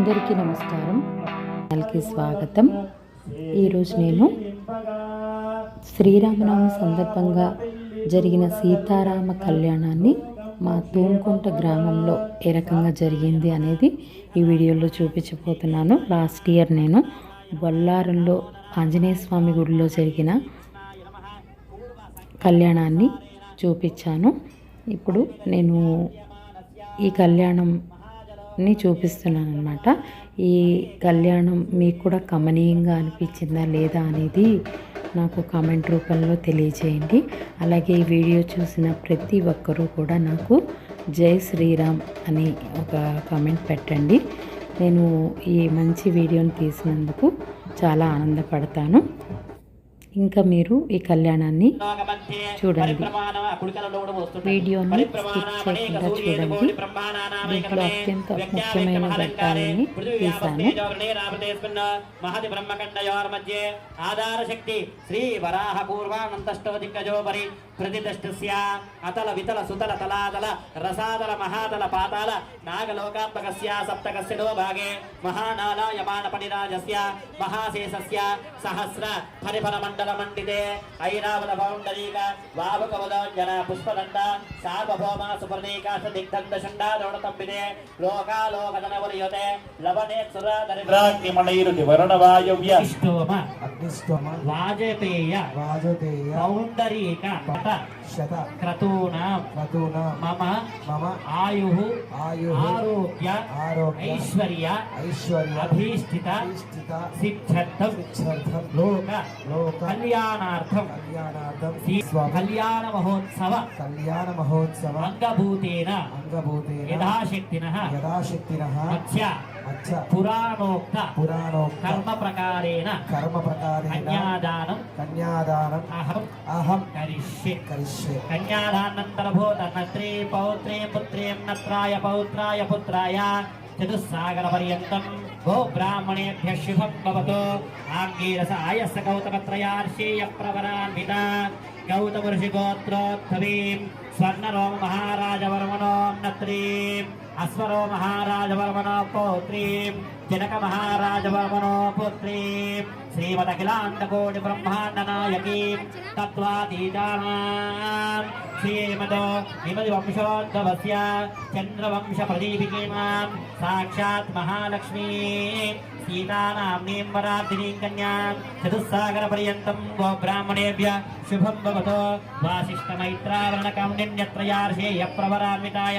అందరికీ నమస్కారం. ఛానల్కి స్వాగతం. ఈరోజు నేను శ్రీరామనవమి సందర్భంగా జరిగిన సీతారామ కళ్యాణాన్ని మా తూంకుంట గ్రామంలో ఏ రకంగా జరిగింది అనేది ఈ వీడియోలో చూపించబోతున్నాను. లాస్ట్ ఇయర్ నేను బొల్లారంలో ఆంజనేయ స్వామి గుడిలో జరిగిన కళ్యాణాన్ని చూపించాను. ఇప్పుడు నేను ఈ కళ్యాణం అన్నీ చూపిస్తున్నాను అనమాట ఈ కళ్యాణం మీకు కూడా కమనీయంగా అనిపించిందా లేదా అనేది నాకు కామెంట్ రూపంలో తెలియజేయండి అలాగే ఈ వీడియో చూసిన ప్రతి ఒక్కరూ కూడా నాకు జై శ్రీరామ్ అని ఒక కామెంట్ పెట్టండి. నేను ఈ మంచి వీడియోని తీసినందుకు చాలా ఆనందపడతాను. ఇంకా మీరు ఈ కళ్యాణాన్ని చూడండి. వీడియోని స్కిప్ చేయకుండా చూడండి. దీంట్లో అత్యంత ముఖ్యమైన ఘట్టాలని తీశాను. ఆధారశక్తి శ్రీ వరాహ పూర్వానంతష్టో దిగ్గజోపరి ప్రతిదష్టస్య అతల వితల సుతల తలాతల రసాతల మహాతల పాతాల నాగలోకాత్మకస్య సప్తకస్యలో భాగే మహానాలాయమాన పనిరాజస్య మహాశేషస్య సహస్ర పరిఫల మండల మండితే ఐరావత పౌండరీక వావకవదోంజన పుష్పదండ సార్వభౌమ సుపర్ణీకాశ దిగ్ధండ షండాదోణ తంబితే లోకాలోకదనవలియతే లవనే సుర దరిద్రాగ్నిమణైరుతి వరుణవాయువ్య ఇష్టోమ అగ్నిష్టమ వాజపేయ. వాజపేయ పౌండరీక శత. క్రతూనాం. క్రతూన. మమ. మమ. ఆయు ఆయు ఆరోగ్య. ఆరోగ్య. ఐశ్వర్య. ఐశ్వర్య. అభీష్టిత. స్థిత సిద్ధ్యర్థం. సిద్ధ్యర్థం. లోక. లోక. కళ్యాణార్థం. కళ్యాణార్థం. స్వామి. కళ్యాణ మహోత్సవ. కళ్యాణ మహోత్సవ. అంగభూతేన. అంగభూతేన. యథాశక్తిన. యథాశక్తిన. మధ్య పురాణోక్త. పురాణోక్త. కర్మ ప్రకారేణ కర్మ ప్రకారేణ కన్యాదానం. కన్యాదానం. అహం. అహం. కరిష్యే. కరిష్యే. కన్యాదానంతరభూతనత్రీ పౌత్రీ పుత్రీం నత్రాయ పౌత్రాయ పుత్రాయ చతుస్సాగర పర్యంతం గో బ్రాహ్మణేభ్య శుభం భవతు. ఆంగీరస ఆయస్స గౌతమత్రయార్షేయ ప్రవరాన్విత. గౌతమ ఋషి గోత్రోద్భవీం స్వర్ణరోమ మహారాజవర్మణో అశ్వరో మహారాజవర్మణో పౌత్రీం జనక మహారాజవర్మణో పుత్రీం శ్రీమదఖిలాండకోటి బ్రహ్మాండ నాయకీం తత్వాతీతానాం శ్రీమదో విమది వంశోద్భవస్య చంద్రవంశ ప్రదీపికీమాం సాక్షాత్ మహాలక్ష్మీ సీతానామ్నీం వరాధినీం కన్యాం చతుస్సాగర పర్యంతం గోబ్రాహ్మణేభ్య శుభం భవతో వాసిష్ఠ మైత్రావరణ కౌండిన్యత్రయార్షేయ ప్రవరాన్వితాయ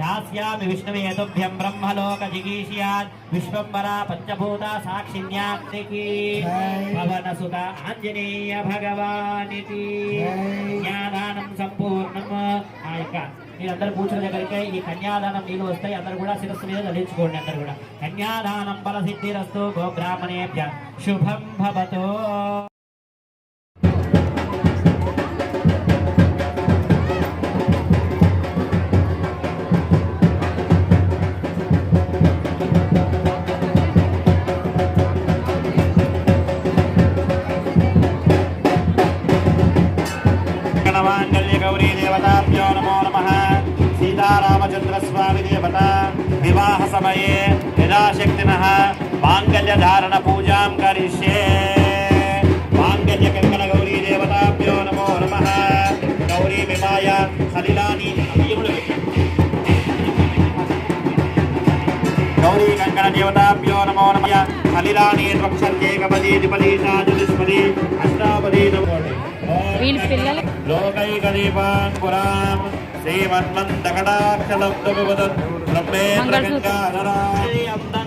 దాస్యామి విష్ణువే తుభ్యం బ్రహ్మలోక జిగీష్యాత్ విశ్వంబరా పంచభూత సాక్షిణ్యాత్రికి పవన సుత ఆంజనేయ భగవానికి. జ్ఞానానం సంపూర్ణం. ఆ యొక్క మీరందరూ కూర్చున్న దగ్గరికి ఈ కన్యాదానం నీళ్ళు వస్తాయి. అందరూ కూడా శిరస్సు మీద ధరించుకోండి అందరూ కూడా. కన్యాదానం బల సిద్ధిరస్తు గోబ్రాహ్మణేభ్య. శుభం భవతో. माङ्गल्यगौरी देवताभ्यो नमो नमः। सीतारामचन्द्रस्वामिदेवता, विवाहसमये यदा शक्तिनः माङ्गल्यधारणपूजां करिष्ये। माङ्गल्यकङ्कणगौरी देवताभ्यो नमो नमः। गौरीविवाय सलिलानि गौरी कंकण देवताभ्यो नमो नम। सलिलानि त्वक्षर्गे कपदे द्विपदी अष्टापदी नमो। వీళ్ళ పిల్లలు లోకైకదీపాన్ పురాం శ్రీమన్మంతకటాక్షలబ్ధవివదన్ బ్రహ్మేంద్రగంగాధరాయందందునానేన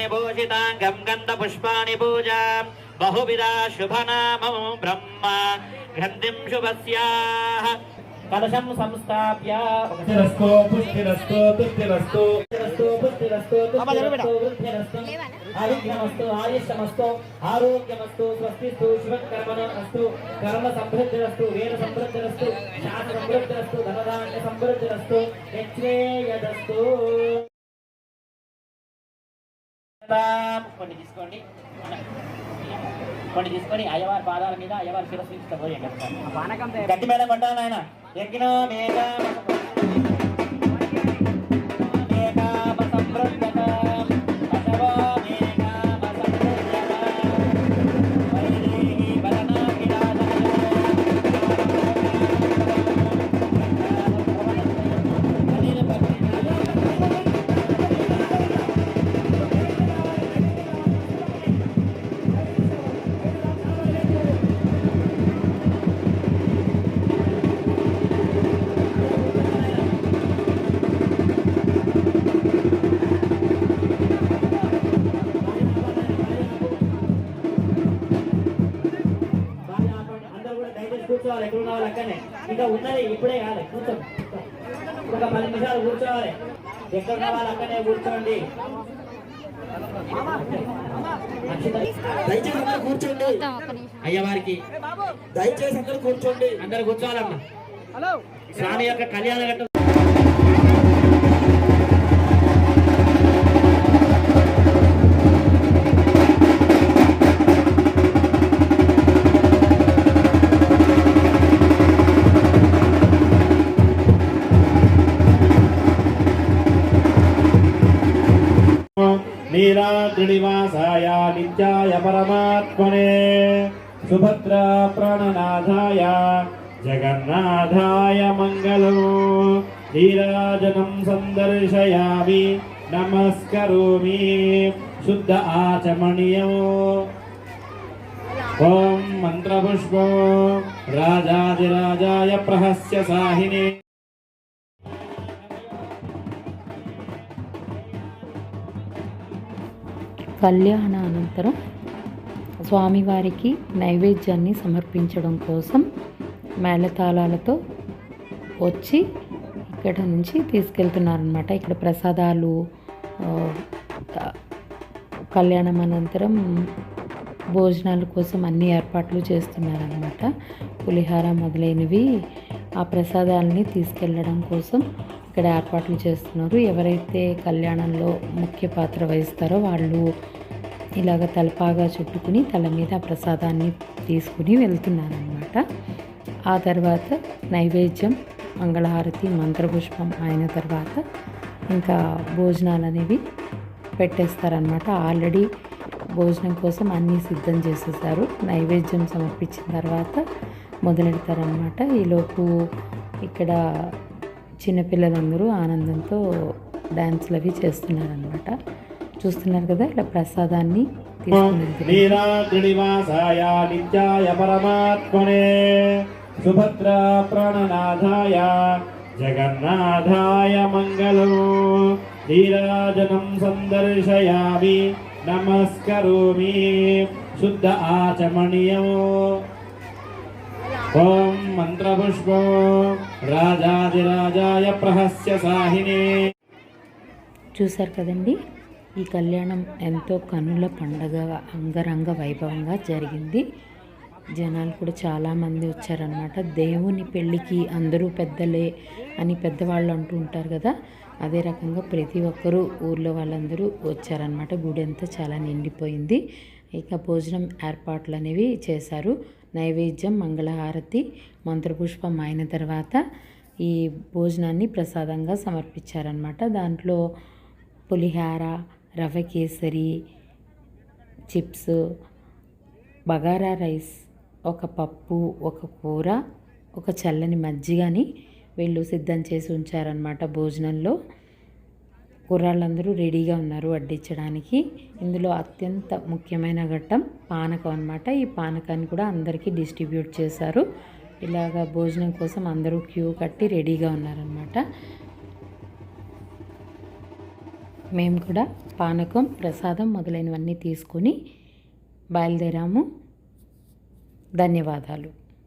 కనకమణిభూషితాంగం గంధపుష్పాణి పూజాం బహువిధా శుభనామం బ్రహ్మ గంధిం శుభస్యాః కలశం సంస్థాప్య పుష్టిరస్తో పుష్టిరస్తో తృప్తిరస్తో పుష్టిరస్తు పుష్టిరస్తు తృప్తిరస్తు వృద్ధిరస్తు ఆరోగ్యమస్తు ఆయుష్యమస్తు ఆరోగ్యమస్తు స్వస్తిస్తు శివకర్మణ అస్తు కర్మ సమృద్ధిరస్తు వేద సమృద్ధిరస్తు శాస్త్ర సమృద్ధిరస్తు ధనధాన్య సమృద్ధిరస్తు యజ్ఞేయదస్తు కొన్ని తీసుకోండి. కొన్ని తీసుకొని అయ్యవారి పాదాల మీద అయ్యవారి శిరస్సు గట్టి మీద పడ్డాను ఆయన యజ్ఞో మేఘ కూర్చోవాలి అక్కడనే ఇంకా ఉన్నది ఇప్పుడే కాదు కూర్చోండి ఒక పది నిమిషాలు కూర్చోవాలి. ఎక్కడ వాళ్ళు అక్కడనే కూర్చోండి. దయచేసి అందరూ కూర్చోండి. అయ్యవారికి. దయచేసి అందరూ కూర్చోండి. అందరు కూర్చోవాలమ్మా స్వామి యొక్క కళ్యాణ ఘట్టం పరమాత్మనే సుభద్రా ప్రాణనాథాయ జగన్నాథాయ మంగళం. నీరాజనం సందర్శయామి నమస్కరోమి శుద్ధ ఆచమణీయం. ఓం మంత్రపుష్పో రాజాదిరాజాయ ప్రహస్య సాహిని. కళ్యాణానంతరం స్వామివారికి నైవేద్యాన్ని సమర్పించడం కోసం మేళతాళాలతో వచ్చి ఇక్కడ నుంచి తీసుకెళ్తున్నారనమాట ఇక్కడ ప్రసాదాలు కళ్యాణం అనంతరం భోజనాల కోసం అన్ని ఏర్పాట్లు చేస్తున్నారనమాట పులిహార మొదలైనవి ఆ ప్రసాదాలని తీసుకెళ్ళడం కోసం ఇక్కడ ఏర్పాట్లు చేస్తున్నారు. ఎవరైతే కళ్యాణంలో ముఖ్య పాత్ర వహిస్తారో వాళ్ళు ఇలాగ తలపాగా చుట్టుకుని తల మీద ఆ ప్రసాదాన్ని తీసుకుని వెళ్తున్నానమాట ఆ తర్వాత నైవేద్యం మంగళహారతి మంత్రపుష్పం అయిన తర్వాత ఇంకా భోజనాలు అనేవి పెట్టేస్తారనమాట ఆల్రెడీ భోజనం కోసం అన్నీ సిద్ధం చేసేసారు. నైవేద్యం సమర్పించిన తర్వాత మొదలెడతారనమాట ఈలోపు ఇక్కడ చిన్నపిల్లలందరూ ఆనందంతో డ్యాన్స్లు అవి చేస్తున్నారనమాట చూస్తున్నారు కదా ఇలా ప్రసాదాన్ని. నీలాద్రినివాసాయ నిత్యాయ పరమాత్మనే. సుభద్రా ప్రాణనాథాయ జగన్నాథాయ మంగళం. నీరాజనం సందర్శయామి నమస్కరోమి. శుద్ధ ఆచమణీయం ఓం మంత్రపుష్పో. రాజాదిరాజాయ ప్రహస్య సాహినే. చూశారు కదండి? ఈ కళ్యాణం ఎంతో కన్నుల పండగ అంగరంగ వైభవంగా జరిగింది. జనాలు కూడా చాలామంది వచ్చారనమాట దేవుని పెళ్ళికి అందరూ పెద్దలే అని పెద్దవాళ్ళు అంటూ ఉంటారు కదా. అదే రకంగా ప్రతి ఒక్కరూ ఊర్లో వాళ్ళందరూ వచ్చారనమాట గుడి అంతా చాలా నిండిపోయింది. ఇక భోజనం ఏర్పాట్లు అనేవి చేశారు. నైవేద్యం మంగళహారతి మంత్రపుష్పం అయిన తర్వాత ఈ భోజనాన్ని ప్రసాదంగా సమర్పించారనమాట దాంట్లో పులిహార రవ్వ కేసరి చిప్స్ బగారా రైస్ ఒక పప్పు ఒక కూర ఒక చల్లని మజ్జిగని వీళ్ళు సిద్ధం చేసి ఉంచారనమాట భోజనంలో. కుర్రాళ్ళందరూ రెడీగా ఉన్నారు వడ్డించడానికి. ఇందులో అత్యంత ముఖ్యమైన ఘట్టం పానకం అనమాట ఈ పానకాన్ని కూడా అందరికీ డిస్ట్రిబ్యూట్ చేశారు. ఇలాగ భోజనం కోసం అందరూ క్యూ కట్టి రెడీగా ఉన్నారనమాట మేము కూడా పానకం ప్రసాదం మొదలైనవన్నీ తీసుకొని బయలుదేరాము. ధన్యవాదాలు.